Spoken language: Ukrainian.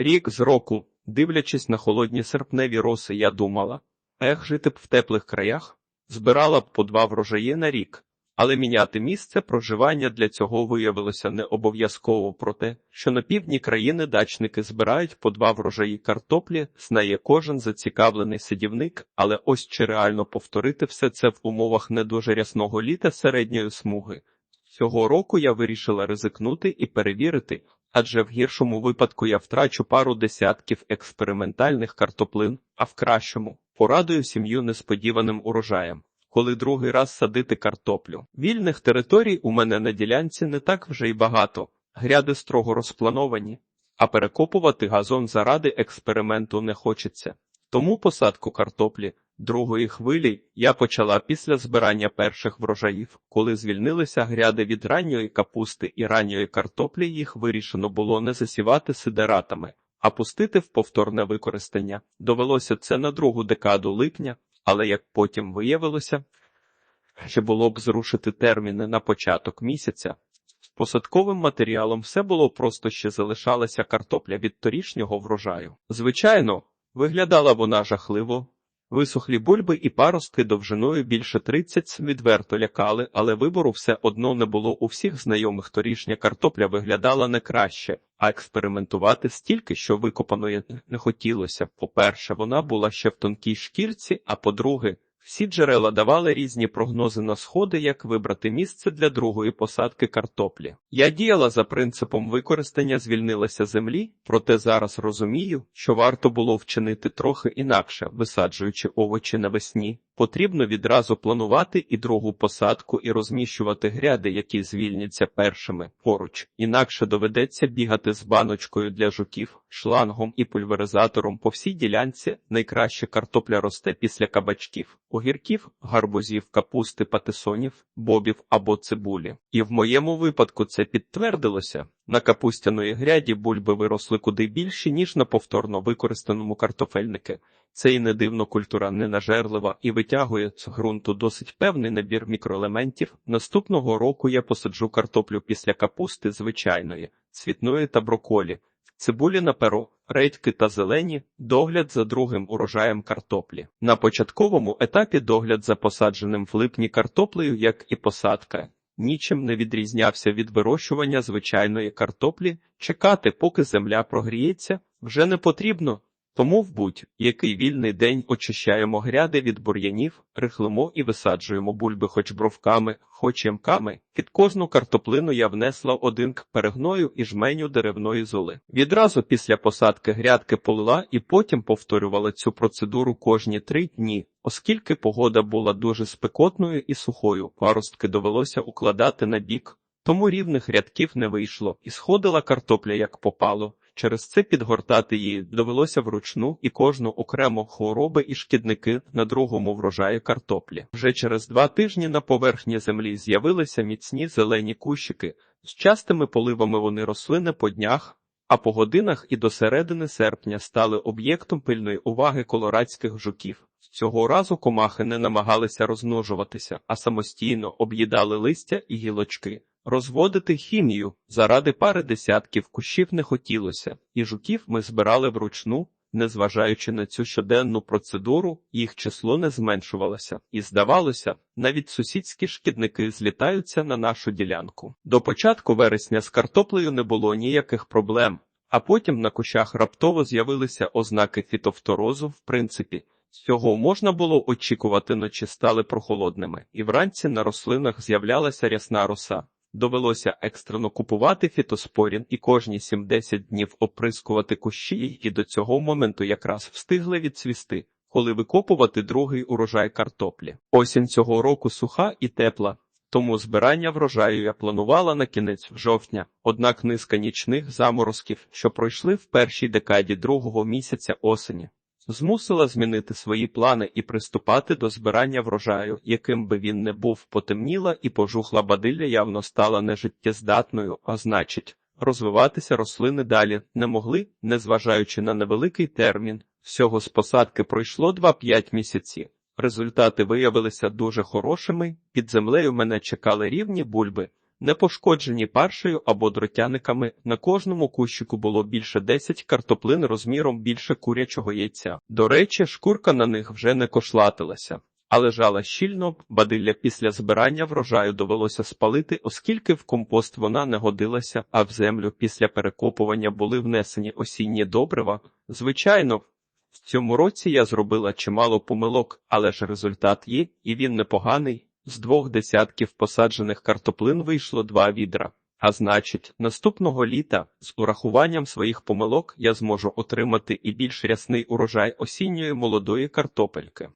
Рік з року, дивлячись на холодні серпневі роси, я думала, ех, жити б в теплих краях, збирала б по два врожаї на рік. Але міняти місце проживання для цього виявилося не обов'язково про те, що на півдні країни дачники збирають по два врожаї картоплі, знає кожен зацікавлений сидівник, але ось чи реально повторити все це в умовах не дуже рясного літа середньої смуги. Цього року я вирішила ризикнути і перевірити, адже в гіршому випадку я втрачу пару десятків експериментальних картоплин, а в кращому порадую сім'ю несподіваним урожаєм. Коли другий раз садити картоплю. Вільних територій у мене на ділянці не так вже й багато, гряди строго розплановані, а перекопувати газон заради експерименту не хочеться. Тому посадку картоплі другої хвилі я почала після збирання перших врожаїв, коли звільнилися гряди від ранньої капусти і ранньої картоплі, їх вирішено було не засівати сидератами, а пустити в повторне використання. Довелося це на другу декаду липня, але як потім виявилося, що було б зрушити терміни на початок місяця. З посадковим матеріалом все було просто ще залишалася картопля від торішнього врожаю. Звичайно, виглядала вона жахливо. Висохлі бульби і паростки довжиною більше 30 відверто лякали, але вибору все одно не було у всіх знайомих торішня картопля виглядала не краще, а експериментувати стільки, що викопаної не хотілося. По-перше, вона була ще в тонкій шкірці, а по-друге, всі джерела давали різні прогнози на сходи, як вибрати місце для другої посадки картоплі. Я діяла за принципом використання звільнилася землі, проте зараз розумію, що варто було вчинити трохи інакше, висаджуючи овочі навесні. Потрібно відразу планувати і другу посадку і розміщувати гряди, які звільняться першими поруч. Інакше доведеться бігати з баночкою для жуків, шлангом і пульверизатором по всій ділянці. Найкраще картопля росте після кабачків, огірків, гарбузів, капусти, патисонів, бобів або цибулі. І в моєму випадку це підтвердилося. На капустяної гряді бульби виросли куди більші, ніж на повторно використаному картофельники. Це і не дивно культура ненажерлива і витягує з ґрунту досить певний набір мікроелементів. Наступного року я посаджу картоплю після капусти звичайної, цвітної та броколі, цибулі на перо, редьки та зелені, догляд за другим урожаєм картоплі. На початковому етапі догляд за посадженим в липні картоплею, як і посадка. Нічим не відрізнявся від вирощування звичайної картоплі, чекати, поки земля прогріється, вже не потрібно. Тому в будь-який вільний день очищаємо гряди від бур'янів, рихлимо і висаджуємо бульби хоч бровками, хоч ямками. Під кожну картоплину я внесла один к перегною і жменю деревної золи. Відразу після посадки грядки полила і потім повторювала цю процедуру кожні три дні. Оскільки погода була дуже спекотною і сухою, паростки довелося укладати на бік, тому рівних рядків не вийшло, і сходила картопля як попало. Через це підгортати її довелося вручну і кожну окремо хвороби і шкідники на другому врожаї картоплі. Вже через два тижні на поверхні землі з'явилися міцні зелені кущики. З частими поливами вони росли не по днях, а по годинах і до середини серпня стали об'єктом пильної уваги колорадських жуків. Цього разу комахи не намагалися розмножуватися, а самостійно об'їдали листя і гілочки. Розводити хімію заради пари десятків кущів не хотілося, і жуків ми збирали вручну, незважаючи на цю щоденну процедуру, їх число не зменшувалося, і здавалося, навіть сусідські шкідники злітаються на нашу ділянку. До початку вересня з картоплею не було ніяких проблем, а потім на кущах раптово з'явилися ознаки фітофторозу, в принципі. Цього можна було очікувати, ночі стали прохолодними, і вранці на рослинах з'являлася рясна роса. Довелося екстрено купувати фітоспорін і кожні 7-10 днів оприскувати кущі, і до цього моменту якраз встигли відцвісти, коли викопувати другий урожай картоплі. Осінь цього року суха і тепла, тому збирання врожаю я планувала на кінець жовтня, однак низка нічних заморозків, що пройшли в першій декаді другого місяця осені, змусила змінити свої плани і приступати до збирання врожаю, яким би він не був потемніла і пожухла бадилля явно стала нежиттєздатною, а значить, розвиватися рослини далі не могли, незважаючи на невеликий термін. Всього з посадки пройшло 2-5 місяці. Результати виявилися дуже хорошими. Під землею мене чекали рівні бульби, не пошкоджені паршею або дротяниками. На кожному кущику було більше 10 картоплин розміром більше курячого яйця. До речі, шкурка на них вже не кошлатилася. А лежала щільно, бадилля після збирання врожаю довелося спалити, оскільки в компост вона не годилася, а в землю після перекопування були внесені осінні добрива. Звичайно, в цьому році я зробила чимало помилок, але ж результат є, і він непоганий. З двох десятків посаджених картоплин вийшло два відра. А значить, наступного літа з урахуванням своїх помилок я зможу отримати і більш рясний урожай осінньої молодої картопельки.